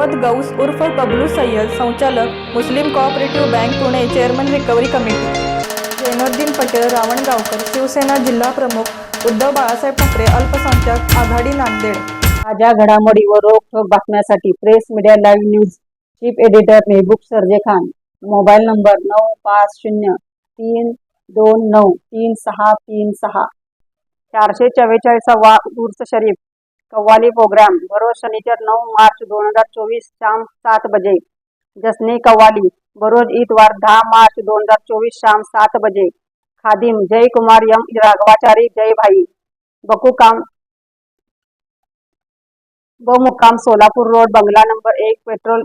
Gauss उर्फ बबलू सय्यद संचालक मुस्लिम cooperative bank Pune chairman recovery committee. Zainuddin Patel Ravangaonkar Shiv Sena जिल्हा प्रमुख उद्धव बाळासाहेब ठाकरे अल्पसंख्याक आघाडी नांदेड. माझ्या घडामोडी व रोखठोक बातम्यासाठी press media live news chief editor Mehboob Sarje Khan. Mobile number नऊ पाच शून्य तीन दोन नऊ तीन सहा तीन सहा. चारशे चव्वेचाळीसावा उर्स शरीफ. कव्वाली प्रोग्राम बरोज शनिचर नऊ मार्च दोन हजार चोवीस शाम सात बजे. जसनी कव्वाली. बरोज इतवार दहा मार्च दोन हजार चोवीस शाम सात बजे. खादिम. जय कुमार यम. राघवाचारी. जय भाई. बकुकाम. ब मुक्काम सोलापूर रोड बंगला नंबर एक पेट्रोल.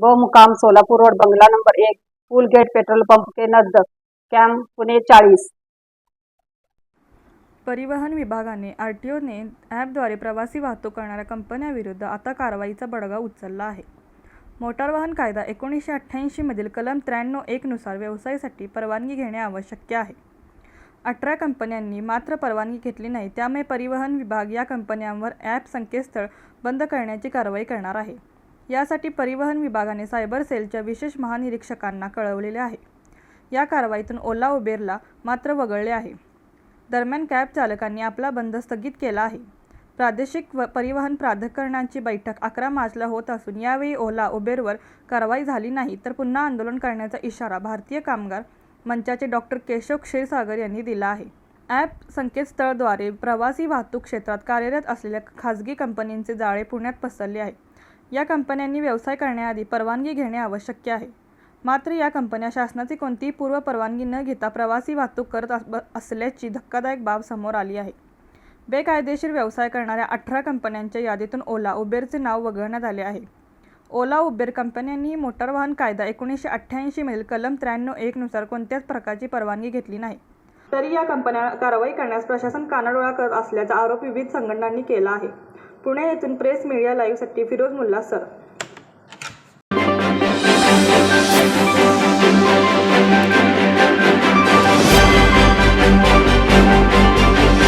ब मुक्काम सोलापूर रोड बंगला नंबर एक पूल गेट पेट्रोल पंप के नजदीक कॅम्प पुणे चाळीस. परिवहन विभागाने आर टी ओने ॲपद्वारे प्रवासी वाहतूक करणाऱ्या कंपन्याविरुद्ध आता कारवाईचा बडगा उचलला आहे. मोटार वाहन कायदा एकोणीसशे अठ्ठ्याऐंशीमधील कलम त्र्याण्णव एकनुसार व्यवसायासाठी परवानगी घेणे आवश्यक आहे. अठरा कंपन्यांनी मात्र परवानगी घेतली नाही त्यामुळे परिवहन विभाग या कंपन्यांवर ॲप संकेतस्थळ बंद करण्याची कारवाई करणार आहे. यासाठी परिवहन विभागाने सायबर सेलच्या विशेष महानिरीक्षकांना कळवलेले आहे. या कारवाईतून ओला उबेरला मात्र वगळले आहे. दरम्यान कॅब चालकांनी आपला बंद स्थगित केला आहे. प्रादेशिक व परिवहन प्राधिकरणांची बैठक अकरा मार्चला होत असून यावेळी ओला उबेरवर कारवाई झाली नाही तर पुन्हा आंदोलन करण्याचा इशारा भारतीय कामगार मंचाचे डॉक्टर केशव क्षीरसागर यांनी दिला आहे. ॲप संकेतस्थळद्वारे प्रवासी वाहतूक क्षेत्रात कार्यरत असलेल्या खाजगी कंपनींचे जाळे पुण्यात पसरले आहे. या कंपन्यांनी व्यवसाय करण्याआधी परवानगी घेणे आवश्यक आहे. मात्र या कंपन्या शासनाची कोणतीही पूर्व परवानगी न घेता प्रवासी वाहतूक करत अस- ब- असल्याची धक्कादायक बाब समोर आली आहे. बेकायदेशीर व्यवसाय करणाऱ्या अठरा कंपन्यांच्या यादीतून ओला उबेरचे नाव वगळण्यात आले आहे. ओला उबेर कंपन्यांनी मोटार वाहन कायदा एकोणीसशे अठ्ठ्याऐंशीमधील कलम त्र्याण्णव एकनुसार कोणत्याच प्रकारची परवानगी घेतली नाही. तरी या कंपन्या कारवाई करण्यास प्रशासन कानाडोळा करत असल्याचा आरोप विविध संघटनांनी केला आहे. पुणे येथून प्रेस मीडिया लाईव्हसाठी फिरोज मुल्ला सर.